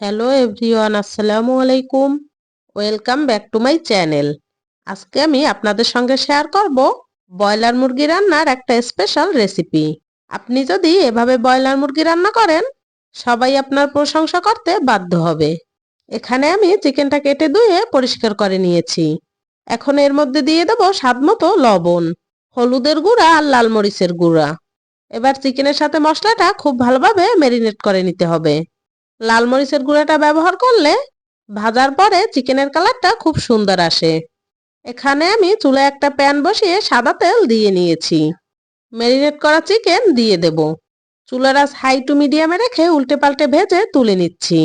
Hello everyone আসসালামু আলাইকুম welcome back to my channel আজকে আমি আপনাদের সঙ্গে শেয়ার করব ব্রয়লার মুরগি রান্নার একটা স্পেশাল রেসিপি আপনি যদি এভাবে ব্রয়লার মুরগি রান্না করেন, সবাই আপনার প্রশংসা করতে বাধ্য হবে। এখানে আমি চিকেনটা কেটে ধুয়ে পরিষ্কার করে নিয়েছি। এখন এর মধ্যে দিয়ে দেবো স্বাদ মতো লবণ, হলুদের গুঁড়া আর লাল মরিচের গুঁড়া। এবার চিকেনের সাথে মশলাটা খুব ভালোভাবে ম্যারিনেট করে নিতে হবে। লাল মরিচের গুঁড়াটা ব্যবহার করলে ভাজার পরে চিকেনের কালারটা খুব সুন্দর আসে। এখানে আমি চুলায় একটা প্যান বসিয়ে সাদা তেল দিয়ে নিয়েছি। ম্যারিনেট করা চিকেন দিয়ে দেব। চুলার আঁচ হাই টু মিডিয়ামে রেখে উল্টে পাল্টে ভেজে তুলে নিচ্ছি।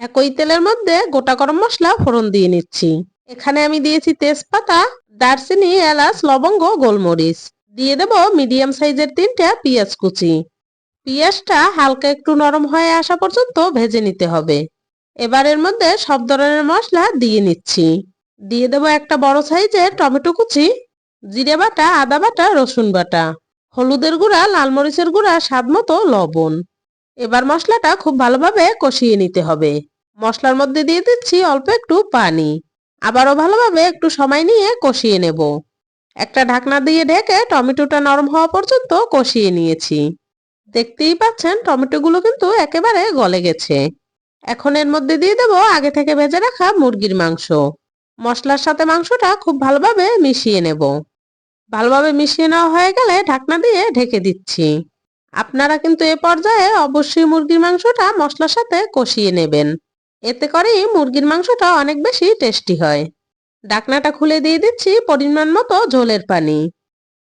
একই তেলের মধ্যে গোটা গরম মশলা ফোড়ন দিয়ে নিচ্ছি। এখানে আমি দিয়েছি তেজপাতা, দারচিনি, এলাচ, লবঙ্গ, গোলমরিচ। দিয়ে দেব মিডিয়াম সাইজের তিনটা পেঁয়াজ কুচি। পেঁয়াজটা হালকা একটু নরম হয়ে আসা পর্যন্ত ভেজে নিতে হবে। এবার এর মধ্যে সব ধরনের মশলা দিয়ে নিচ্ছি। দিয়ে দেবো একটা বড় সাইজের টমেটো কুচি, জিরে বাটা, আদা বাটা, রসুন বাটা, হলুদের গুঁড়া, লাল মরিচের গুঁড়া, স্বাদ মতো লবণ। এবার মশলাটা খুব ভালোভাবে কষিয়ে নিতে হবে। মশলার মধ্যে দিয়ে দিচ্ছি অল্প একটু পানি। আবারও ভালোভাবে একটু সময় নিয়ে কষিয়ে নেব। একটা ঢাকনা দিয়ে ঢেকে টমেটোটা নরম হওয়া পর্যন্ত কষিয়ে নিয়েছি। দেখতেই পাচ্ছেন, টমেটোগুলো কিন্তু একেবারে গলে গেছে। এখন এর মধ্যে দিয়ে দেবো আগে থেকে ভেজে রাখা মুরগির মাংস। মশলার সাথে মাংসটা খুব ভালোভাবে মিশিয়ে নেব। ভালোভাবে মিশিয়ে নেওয়া হয়ে গেলে ঢাকনা দিয়ে ঢেকে দিচ্ছি। আপনারা কিন্তু এ পর্যায়ে অবশ্যই মুরগির মাংসটা মশলার সাথে কষিয়ে নেবেন। এতে করেই মুরগির মাংসটা অনেক বেশি টেস্টি হয়। ঢাকনাটা খুলে দিয়ে দিচ্ছি পরিমাণ মতো ঝোলের পানি।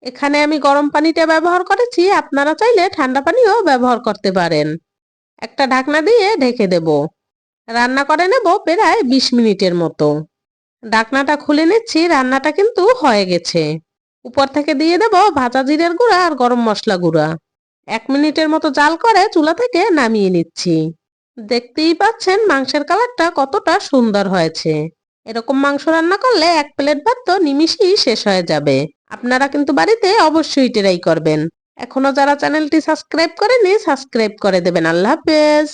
এখানে আমি গরম পানিটা ব্যবহার করেছি, আপনারা চাইলে ঠান্ডা পানিও ব্যবহার করতে পারেন। একটা ঢাকনা দিয়ে ঢেকে দেব। রান্না করে নেব প্রায় বিশ মিনিটের মতো। ঢাকনাটা খুলে নিচ্ছি, রান্নাটা কিন্তু হয়ে গেছে। উপর থেকে দিয়ে দেব ভাজা জিরের গুঁড়া আর গরম মশলা গুঁড়া। এক মিনিটের মতো জাল করে চুলা থেকে নামিয়ে নিচ্ছি। দেখতেই পাচ্ছেন মাংসের কালারটা কতটা সুন্দর হয়েছে। এরকম মাংস রান্না করলে এক প্লেট ভাত তো নিমিষেই শেষ হয়ে যাবে। আপনারা কিন্তু বাড়িতে অবশ্যই ট্রাই করবেন। এখনও যারা চ্যানেলটি সাবস্ক্রাইব করেনি সাবস্ক্রাইব করে দেবেন। আল্লাহ হাফেজ।